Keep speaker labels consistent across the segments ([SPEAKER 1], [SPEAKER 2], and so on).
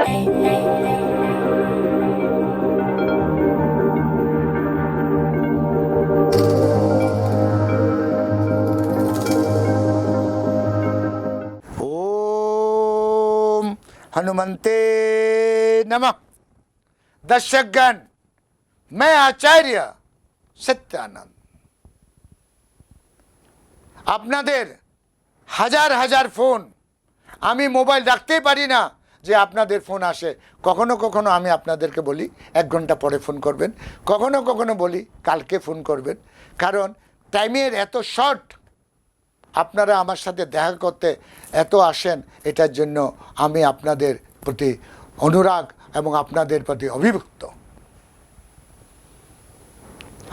[SPEAKER 1] ओम हनुमंते नमः दर्शकगण मैं आचार्य সত্যানন্দ আপনাদের হাজার হাজার ফোন আমি মোবাইল রাখতেই পারি না যে আপনাদের ফোন আসে, কখনো কখনো আমি আপনাদেরকে বলি, এক ঘণ্টা পরে ফোন করবেন, কখনো কখনো বলি, কালকে ফোন করবেন। কারণ টাইমের এত শর্ট, আপনারা আমার সাথে দেখা করতে এত আসেন, এটার জন্য আমি আপনাদের প্রতি অনুরাগ এবং আপনাদের প্রতি অভিভুক্ত।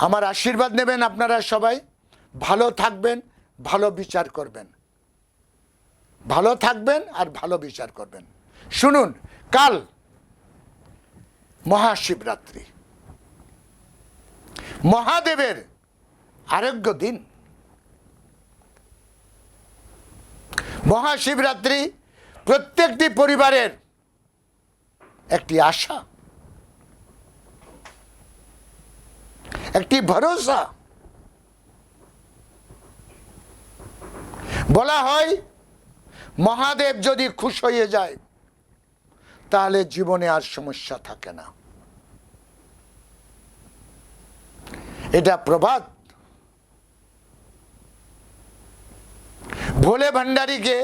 [SPEAKER 1] আমার আশীর্বাদ নেবেন আপনারা সবাই। ভালো থাকবেন, ভালো বিচার করবেন। ভালো থাকবেন আর ভালো বিচার করবেন। শুনুন, কাল মহাশিবরাত্রি। মহাদেবের আরোগ্য দিন। মহাশিবরাত্রি প্রত্যেকটি পরিবারের একটি আশা, একটি ভরসা। বলা হয়, মহাদেব যদি খুশ হয়ে যায় তাহলে জীবনে আর সমস্যা থাকে না। এটা প্রভাত ভোলে ভান্ডারীকে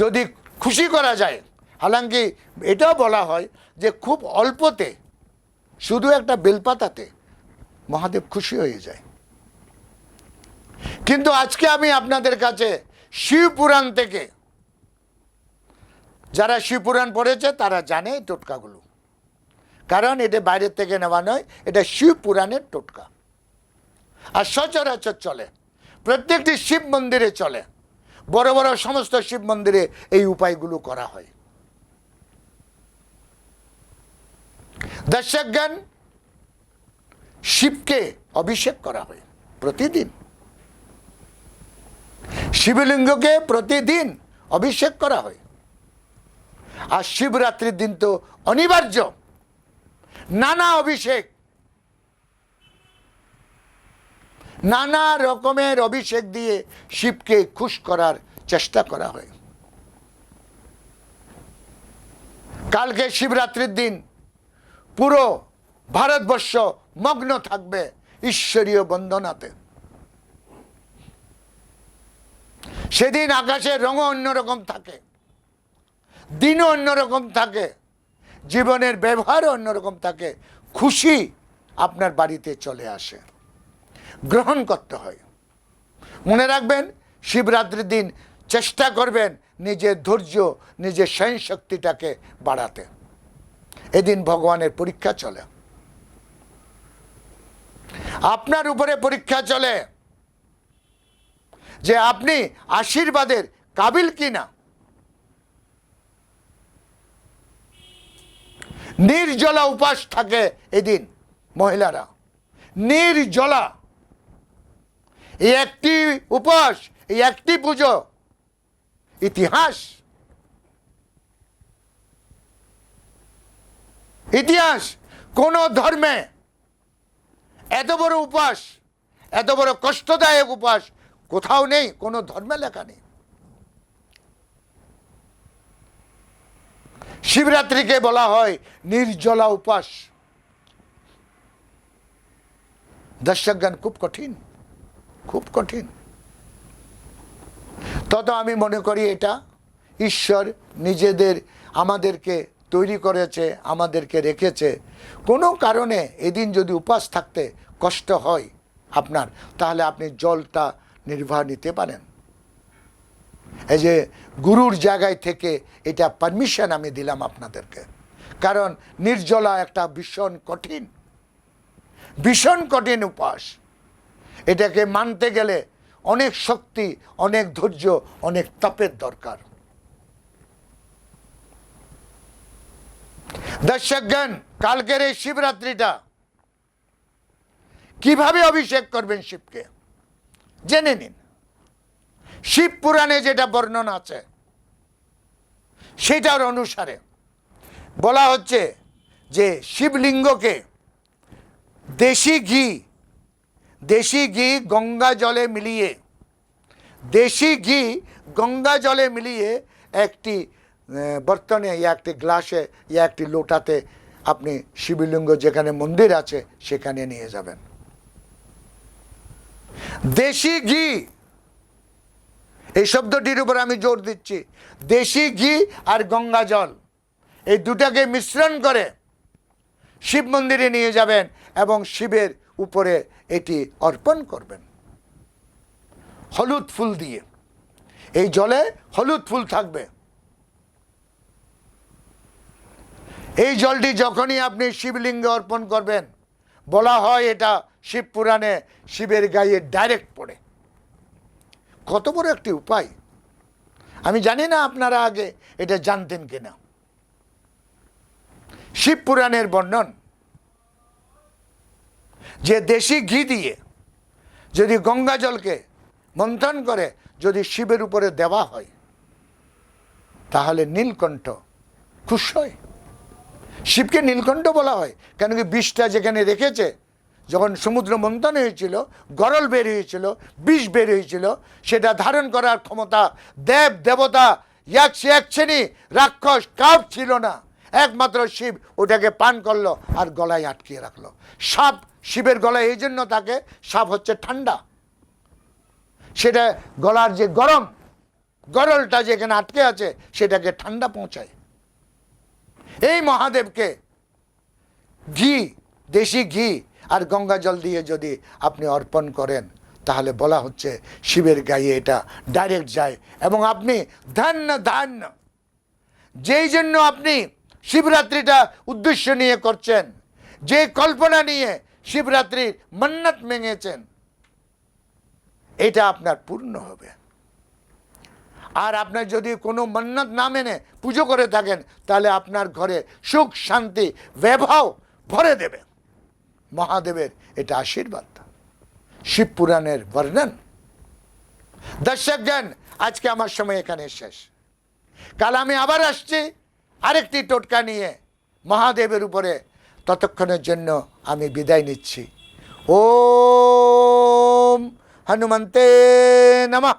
[SPEAKER 1] যদি খুশি করা যায় হালাঙ্কি এটাও বলা হয় যে খুব অল্পতে, শুধু একটা বেলপাতাতে মহাদেব খুশি হয়ে যায়। কিন্তু আজকে আমি আপনাদের কাছে শিবপুরাণ থেকে যারা শিবপুরাণ পড়েছে, তারা জানে এই টোটকাগুলো। কারণ এটা বাইরের থেকে নেওয়া নয়, এটা শিবপুরাণের টোটকা। আর সচরাচর চলে, প্রত্যেকটি শিব মন্দিরে চলে, বড় বড় সমস্ত শিব মন্দিরে এই উপায়গুলো করা হয়। দর্শকগণ, শিবকে অভিষেক করা হয় প্রতিদিন। শিবলিঙ্গকে প্রতিদিন অভিষেক করা হয়। আর শিবরাত্রির দিন তো অনিবার্য। নানা অভিষেক। নানা রকমের অভিষেক দিয়ে শিবকে খুশ করার চেষ্টা করা হয়। কালকে শিবরাত্রির দিন পুরো ভারতবর্ষ মগ্ন থাকবে ঈশ্বরীয় বন্দনাতে। সেদিন আকাশের রঙও অন্যরকম থাকে। দিনও অন্যরকম থাকে, জীবনের ব্যবহারও অন্যরকম থাকে, খুশি আপনার বাড়িতে চলে আসে। গ্রহণ করতে হয়। মনে রাখবেন, শিবরাত্রির দিন চেষ্টা করবেন নিজের ধৈর্য, নিজের সহন শক্তিটাকে বাড়াতে। এদিন ভগবানের পরীক্ষা চলে। আপনার উপরে পরীক্ষা চলে যে আপনি আশীর্বাদের কাবিল কিনা। নির্জলা উপাস থাকে এদিন মহিলারা। নির্জলা। এই একটি উপাস, এই একটি পুজো, ইতিহাস। ইতিহাস, কোন ধর্মে এত বড় উপাস, এত বড় কষ্টদায়ক উপাস কোথাও নেই, কোনো ধর্মে লেখা নেই। শিবরাত্রিকে বলা হয় নির্জলা উপাস। দর্শকগণ খুব কঠিন খুব কঠিন। তত আমি মনে করি এটা ঈশ্বর নিজেদের আমাদেরকে তৈরি করেছে, আমাদেরকে রেখেছে। কোনো কারণে এদিন যদি উপাস থাকতে কষ্ট হয় আপনার, তাহলে আপনি জলটা নির্বাহ নিতে পারেন। এই যে গুরুর জায়গায় থেকে এটা পারমিশন আমি দিলাম আপনাদেরকে। কারণ নির্জলা একটা ভীষণ কঠিন ভীষণ কঠিন উপাস এটাকে মানতে গেলে অনেক শক্তি, অনেক ধৈর্য, অনেক তাপের দরকার। দর্শকগণ, কালকের এই শিবরাত্রিটা কীভাবে অভিষেক করবেন শিবকে? জেনে নিন। শিব পুরাণে যেটা বর্ণনা আছে, সেটার অনুসারে বলা হচ্ছে যে শিবলিঙ্গকে দেশি ঘি দেশি ঘি গঙ্গা জলে মিলিয়ে, দেশি ঘি গঙ্গা জলে মিলিয়ে একটি বর্তনে ইয়া একটি গ্লাসে, ইয়া একটি লোটাতে আপনি শিবলিঙ্গ যেখানে মন্দির আছে সেখানে নিয়ে যাবেন। দেশি ঘি এই শব্দটির উপর আমি জোর দিচ্ছি। দেশি ঘি আর গঙ্গা জল। এই দুটাকে মিশ্রণ করে শিব মন্দিরে নিয়ে যাবেন এবং শিবের উপরে এটি অর্পণ করবেন। হলুদ ফুল দিয়ে। এই জলে হলুদ ফুল থাকবে। এই জলটি যখনই আপনি শিবলিঙ্গে অর্পণ করবেন, বলা হয় এটা শিব পুরাণে শিবের গায়ে ডাইরেক্ট পড়ে। কত বড় একটি উপায়। আমি জানি না আপনারা আগে এটা জানতেন কিনা। শিব পুরাণের বর্ণন, যে দেশি ঘি দিয়ে যদি গঙ্গা জলকে মন্থন করে, যদি শিবের উপরে দেওয়া হয়, তাহলে নীলকণ্ঠ খুশ হয়। শিবকে নীলকণ্ঠ বলা হয়, কেন কি বিষটা যেখানে রেখেছে যখন সমুদ্র মন্থন হয়েছিল, গরল বের হয়েছিল, বিষ বের হয়েছিল, সেটা ধারণ করার ক্ষমতা দেব, দেবতা, এক সে এক শ্রেণি, রাক্ষস কাপ ছিল না। একমাত্র শিব ওটাকে পান করল আর গলায় আটকিয়ে রাখল। সাপ শিবের গলায় এই জন্য তাকে সাপ হচ্ছে ঠান্ডা। সেটা গলার যে গরম, গরলটা যেখানে আটকে আছে, সেটাকে ঠান্ডা পৌঁছায়। এই মহাদেবকে ঘি, দেশি ঘি আর গঙ্গা জল দিয়ে যদি আপনি অর্পণ করেন, তাহলে বলা হচ্ছে শিবের গায়ে এটা ডাইরেক্ট যায়। এবং আপনি ধান্য ধান্য। যেই জন্য আপনি শিবরাত্রিটা উদ্দেশ্য নিয়ে করছেন, যে কল্পনা নিয়ে শিবরাত্রির মন্নত মেঙেছেন, এটা আপনার পূর্ণ হবে। আর আপনার যদি কোনো মন্নত না মেনে পুজো করে থাকেন, তাহলে আপনার ঘরে সুখ, শান্তি বৈভব ভরে দেবে। মহাদেবের, এটা আশীর্বাদ। শিব পুরাণের বর্ণন। দর্শক জ্ঞান আজকে আমার সময় এখানে শেষ। কাল আমি আবার আসছি আরেকটি টোটকা নিয়ে মহাদেবের উপরে। ততক্ষণের জন্য আমি বিদায় নিচ্ছি। ওম হনুমন্তে নমঃ।